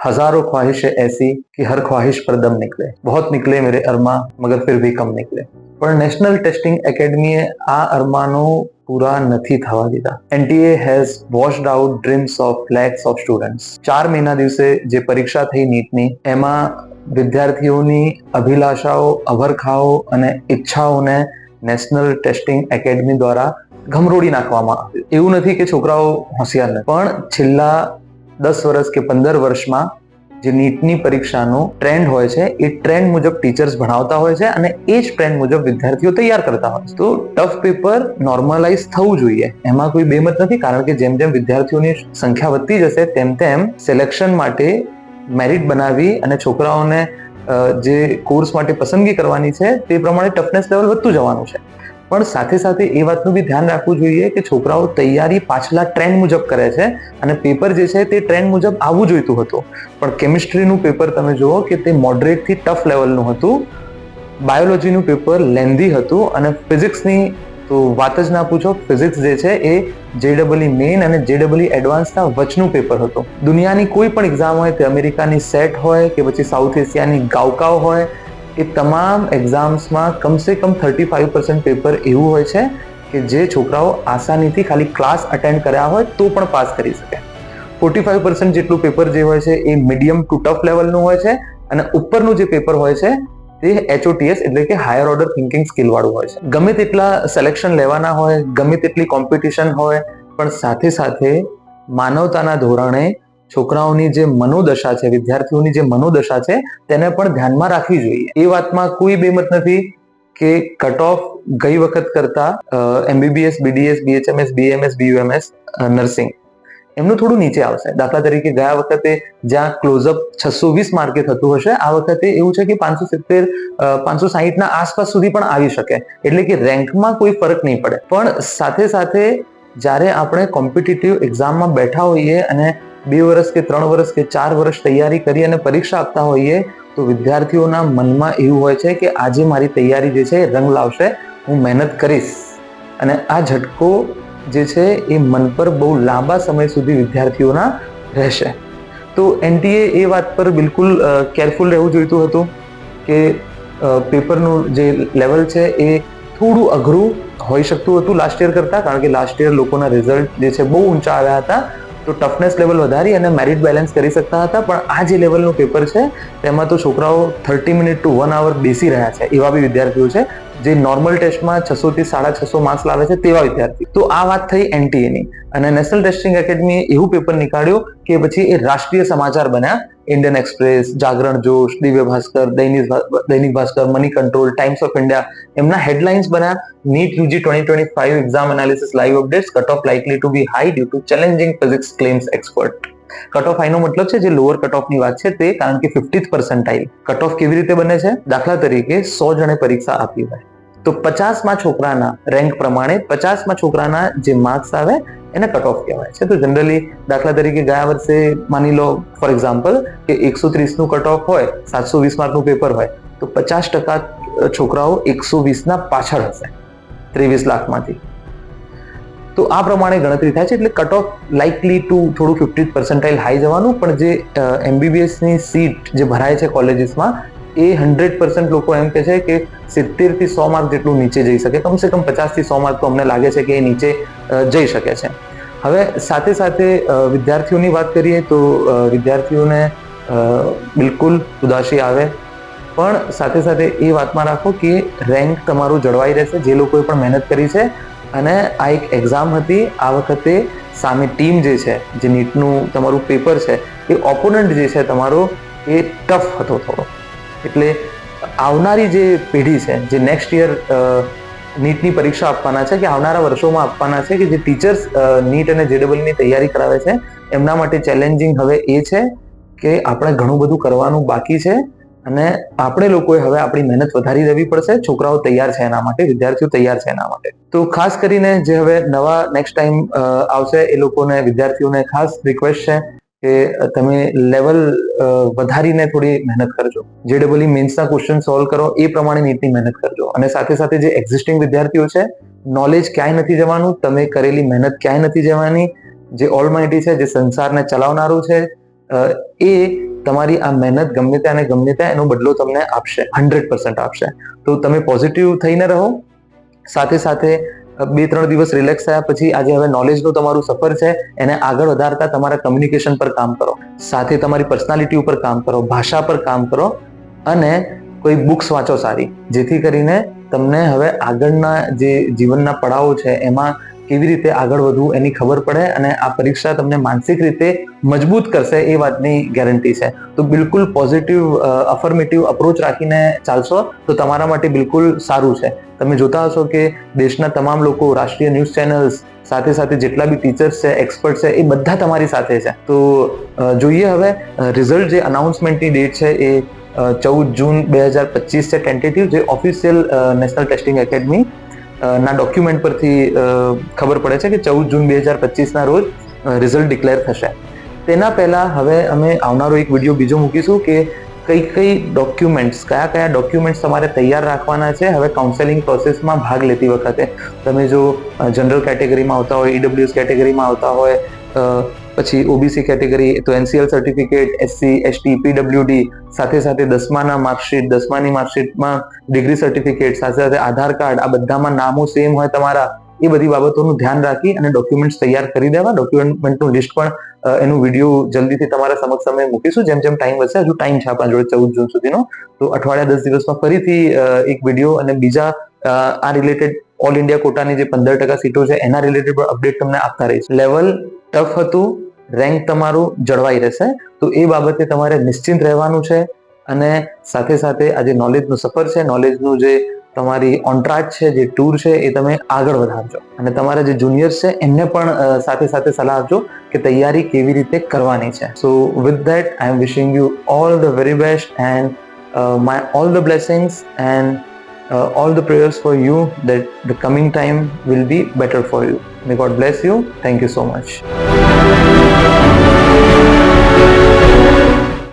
हजारों ख्वाहिशें ऐसी कि हर ख्वाहिश पर दम निकले बहुत निकले मेरे अरमा मगर फिर भी कम निकले પણ નેશનલ ટેસ્ટિંગ એકેડમીએ આ અરમાનો પૂરા નથી થવા દીધા NTA has washed out dreams of lakhs of students ચાર મહિના દિવસે જે પરીક્ષા થઈ નીટની એમાં વિદ્યાર્થીઓની અભિલાષાઓ અભરખાઓ અને ઈચ્છાઓને નેશનલ ટેસ્ટિંગ એકેડમી દ્વારા ઘમરોડી નાખવામાં આવ્યું એવું નથી કે છોકરાઓ હોશિયાર નથી પણ છેલ્લા દસ વર્ષ કે પંદર વર્ષમાં જે નીટની પરીક્ષાનો ટ્રેન્ડ હોય છે, એ ટ્રેન્ડ મુજબ ટીચર્સ ભણાવતા હોય છે અને એ જ ટ્રેન્ડ મુજબ વિદ્યાર્થીઓ તૈયાર કરતા હોય છે. તો ટફ પેપર નોર્મલાઇઝ થવું જોઈએ. એમાં કોઈ બેમત નથી, કારણ કે જેમ જેમ વિદ્યાર્થીઓની સંખ્યા વધતી જશે, તેમ તેમ સિલેક્શન માટે મેરિટ બનાવી અને છોકરાઓને જે કોર્સ માટે પસંદગી કરવાની છે, તે પ્રમાણે ટફનેસ લેવલ વધતું જવાનું છે. પણ સાથે સાથે એ વાતનું બી ધ્યાન રાખવું જોઈએ કે છોકરાઓ તૈયારી પાછલા ટ્રેન્ડ મુજબ કરે છે અને પેપર જે છે તે ટ્રેન્ડ મુજબ આવવું જોઈતું હતું. પણ કેમિસ્ટ્રીનું પેપર તમે જુઓ કે તે મોડરેટથી ટફ લેવલનું હતું. બાયોલોજીનું પેપર લેન્ધી હતું અને ફિઝિક્સની તો વાત જ ના પૂછો ફિઝિક્સ જે છે એ જેડબલઈ મેઇન અને જેડબલઈ એડવાન્સના વચનું પેપર હતું. દુનિયાની કોઈ પણ એક્ઝામ હોય, તે અમેરિકાની સેટ હોય કે પછી સાઉથ એશિયાની ગાવકાવ હોય એ તમામ એક્ઝામ્સમાં કમસે કમ થર્ટી ફાઇવ પર્સન્ટ પેપર એવું હોય છે કે જે છોકરાઓ આસાનીથી ખાલી ક્લાસ અટેન્ડ કર્યા હોય તો પણ પાસ કરી શકે. ફોર્ટી ફાઇવ પર્સન્ટ જેટલું પેપર જે હોય છે એ મીડિયમ ટુ ટફ લેવલનું હોય છે અને ઉપરનું જે પેપર હોય છે તે એચઓટીએસ એટલે કે હાયર ઓર્ડર થિંકિંગ સ્કિલ વાળું હોય છે. ગમે તેટલા સિલેક્શન લેવાના હોય, ગમે તેટલી કોમ્પિટિશન હોય, પણ સાથે સાથે માનવતાના ધોરણે છોકરાઓની જે મનોદશા છે, વિદ્યાર્થીઓની જે મનોદશા છે, તેને પણ ધ્યાનમાં રાખવી જોઈએ. એ વાતમાં કોઈ બેમત નથી કે કટ ઓફ ગઈ વખત કરતા MBBS BDS BHMS BMS BUMS nursing એમનું થોડું નીચે આવશે. દાખલા તરીકે ગયા વખતે જ્યાં ક્લોઝઅપ છસો વીસ માર્કે થતું હશે, આ વખતે એવું છે કે પાંચસો સિત્તેર પાંચસો સાહીઠના આસપાસ સુધી પણ આવી શકે. એટલે કે રેન્કમાં કોઈ ફરક નહીં પડે. પણ સાથે સાથે જ્યારે આપણે કોમ્પિટિટિવ એક્ઝામમાં બેઠા હોઈએ અને બે વર્ષ કે ત્રણ વર્ષ કે ચાર વર્ષ તૈયારી કરી અને પરીક્ષા આપતા હોઈએ, તો વિદ્યાર્થીઓના મનમાં એવું હોય છે કે આજે મારી તૈયારી જે છે એ રંગ લાવશે, હું મહેનત કરીશ. અને આ ઝટકો જે છે એ મન પર બહુ લાંબા સમય સુધી વિદ્યાર્થીઓના રહેશે. તો એનટીએ એ વાત પર બિલકુલ કેરફુલ રહેવું જોઈતું હતું કે પેપરનું જે લેવલ છે એ થોડું અઘરું હોઈ શકતું હતું લાસ્ટ યર કરતાં, કારણ કે લાસ્ટ યર લોકોના રિઝલ્ટ જે છે બહુ ઊંચા આવ્યા હતા. તો ટફનેસ લેવલ વધારી અને મેરિટ બેલેન્સ કરી શકતા હતા. પણ આ જે લેવલનું પેપર છે, તેમાં તો છોકરાઓ thirty minute to one hour બેસી રહ્યા છે, એવા બી વિદ્યાર્થીઓ છે, જે નોર્મલ ટેસ્ટમાં છસો થી સાડા છસો માર્ક્સ લાવે છે તેવા વિદ્યાર્થી. તો આ વાત થઈ એનટીએની અને નેશનલ ટેસ્ટિંગ એકેડમીએ એવું પેપર નીકાળ્યું કે પછી એ રાષ્ટ્રીય સમાચાર બન્યા. ઇન્ડિયન એક્સપ્રેસ જાગરણ જોશ Divya Bhaskar Dainik Dainik Bhaskar Moneycontrol Times of India એમના હેડલાઇન્સ બન્યા. NEET UG twenty twenty five exam analysis live updates cut off likely to be high due to challenging physics claims expert cut off આઈનો મતલબ છે, જે lower cut ઓફની વાત છે, તે કારણ કે ફિફ્ટીથ પર્સન્ટાઇલ કટ ઓફ કેવી રીતે બને છે? દાખલા તરીકે સો જણે પરીક્ષા આપી હોય. તો પચાસમાં છોકરાના રેન્ક પ્રમાણે પચાસમાં છોકરાના જે માર્ક્સ આવે એને કટ ઓફ કહેવાય છે. તો જનરલી દાખલા તરીકે ગયા વર્ષે માની લો ફોર એક્ઝામ્પલ કે એકસો ત્રીસનું કટ ઓફ હોય, સાતસો વીસ માર્કનું પેપર હોય, તો પચાસ ટકા છોકરાઓ એકસો વીસના પાછળ હશે, ત્રેવીસ લાખમાંથી. તો આ પ્રમાણે ગણતરી થાય છે, એટલે કટ ઓફ લાઇકલી ટુ થોડું ફિફ્ટી પર્સન્ટાઇલ હાઈ જવાનું, પણ જે એમબીબીએસની સીટ જે ભરાય છે કોલેજીસમાં એ હંડ્રેડ પર્સન્ટ લોકો એમ કહે છે કે સિત્તેરથી સો માર્ક જેટલું નીચે જઈ શકે. કમસે કમ પચાસથી સો માર્ક તો અમને લાગે છે કે એ નીચે જઈ શકે છે. હવે સાથે સાથે વિદ્યાર્થીઓની વાત કરીએ તો વિદ્યાર્થીઓને બિલકુલ ઉદાસી આવે. પણ સાથે સાથે એ વાતમાં રાખો કે રેન્ક તમારું જળવાઈ રહેશે. જે લોકોએ પણ મહેનત કરી છે અને આ એક એક્ઝામ હતી, આ વખતે સામે ટીમ જે છે, જે નીટનું તમારું પેપર છે, એ ઓપોનન્ટ જે છે તમારો એ ટફ હતો થોડો. એટલે આવનારી જે પેઢી છે, જે નેક્સ્ટ યર નીટની પરીક્ષા આપવાના છે, કે આવનારા વર્ષોમાં આપવાના છે, કે જે ટીચર્સ નીટ અને જેડબલની તૈયારી કરાવે છે, એમના માટે ચેલેન્જિંગ હવે એ છે કે આપણે ઘણું બધું કરવાનું બાકી છે અને આપણે લોકોએ હવે આપણી મહેનત વધારી દેવી પડશે, છોકરાઓ તૈયાર છે એના માટે, વિદ્યાર્થીઓ તૈયાર છે એના માટે. તો ખાસ કરીને જે હવે નવા નેક્સ્ટ ટાઈમ આવશે એ લોકોને, વિદ્યાર્થીઓને ખાસ રિક્વેસ્ટ છે કે તમે લેવલ વધારીને થોડી મહેનત કરજો. જે ડબલ મેન્સના ક્વેશ્ચન સોલ્વ કરો, એ પ્રમાણે નીટની મહેનત કરજો. અને સાથે સાથે જે એક્ઝિસ્ટિંગ વિદ્યાર્થીઓ છે નોલેજ ક્યાંય નથી જવાનું, તમે કરેલી મહેનત ક્યાંય નથી જવાની. જે ઓલમાઇટી છે, જે સંસારને ચલાવનારું છે એ તમારી આ મહેનત ગમે ત્યાં અને ગમે ત્યાં એનો બદલો તમને આપશે હંડ્રેડ પર્સન્ટ આપશે. તો તમે પોઝિટિવ થઈને રહો. સાથે સાથે બે, ત્રણ દિવસ રિલેક્સ થયા પછી આજે હવે નોલેજનું તમારું સફર છે, એને આગળ વધારતા તમારા કમ્યુનિકેશન પર કામ કરો. સાથે તમારી પર્સનાલિટી ઉપર કામ કરો, ભાષા પર કામ કરો અને કોઈ બુક્સ વાંચો સારી. જેથી કરીને તમને હવે આગળના જે જીવનના પડાવો છે, એમાં કેવી રીતે આગળ વધવું એની ખબર પડે અને આ પરીક્ષા તમને માનસિક રીતે મજબૂત કરશે એ વાતની ગેરંટી છે. તો બિલકુલ પોઝિટિવ અફર્મેટિવ અપ્રોચ રાખીને ચાલશો તો તમારા માટે બિલકુલ સારું છે. તમે જોતા હશો કે દેશના તમામ લોકો, રાષ્ટ્રીય ન્યૂઝ ચેનલ્સ, સાથે સાથે જેટલા બી ટીચર્સ છે એક્સપર્ટ છે, એ બધા તમારી સાથે છે. તો જોઈએ હવે રિઝલ્ટ જે અનાઉન્સમેન્ટની ડેટ છે એ ચૌદ જૂન બે હજાર પચીસ છે. ટેન્ટેટિવ જે ઓફિશિયલ નેશનલ ટેસ્ટિંગ એકેડમી ના ડોક્યુમેન્ટ પરથી ખબર પડે છે કે ચૌદ જૂન બે હજાર પચીસના રોજ રિઝલ્ટ ડિક્લેર થશે. તેના પહેલાં હવે અમે આવનારો એક વીડિયો બીજો મૂકીશું કે કઈ કઈ ડોક્યુમેન્ટ્સ કયા કયા ડોક્યુમેન્ટ્સ તમારે તૈયાર રાખવાના છે, હવે કાઉન્સેલિંગ પ્રોસેસમાં ભાગ લેતી વખતે. તમે જો જનરલ કેટેગરીમાં આવતા હોય ઈડબ્લ્યુએસ કેટેગરીમાં આવતા હોય પછી ઓબીસી કેટેગરી તો NCL certificate SC ST PWD સાથે સાથે દસમાના માર્કશીટ દસમાની માર્કશીટમાં ડિગ્રી સર્ટિફિકેટ સાથે સાથે આધાર કાર્ડ આ બધામાં નામો સેમ હોય તમારા, એ બધી બાબતોનું ધ્યાન રાખી અને ડોક્યુમેન્ટ્સ તૈયાર કરી દેવા. ડોક્યુમેન્ટનું લિસ્ટ પણ એનું વીડિયો જલ્દીથી તમારા સમક્ષ અમે મૂકીશું. જેમ જેમ ટાઈમ વધશે, હજુ ટાઈમ છે આપણા જોડે ચૌદ જૂન સુધીનો. તો અઠવાડિયા દસ દિવસમાં ફરીથી એક વીડિયો અને બીજા આ રિલેટેડ ઓલ ઇન્ડિયા કોટાની જે પંદર ટકા સીટો છે, એના રિલેટેડ પણ અપડેટ તમને આપતા રહીશ. લેવલ ટફ હતું રેન્ક તમારું જળવાઈ રહેશે તો એ બાબતે તમારે નિશ્ચિંત રહેવાનું છે અને સાથે સાથે આ જે નોલેજનું સફર છે નોલેજનું જે તમારી ઓન્ટ્રાટ છે, જે ટૂર છે, એ તમે આગળ વધારજો અને તમારા જે જુનિયર્સ છે, એમને પણ સાથે સાથે સલાહ આપજો કે તૈયારી કેવી રીતે કરવાની છે so with that I am wishing you all the very best and my all the blessings and all the prayers for you you the coming time will be better for you you. May God you thank you so much.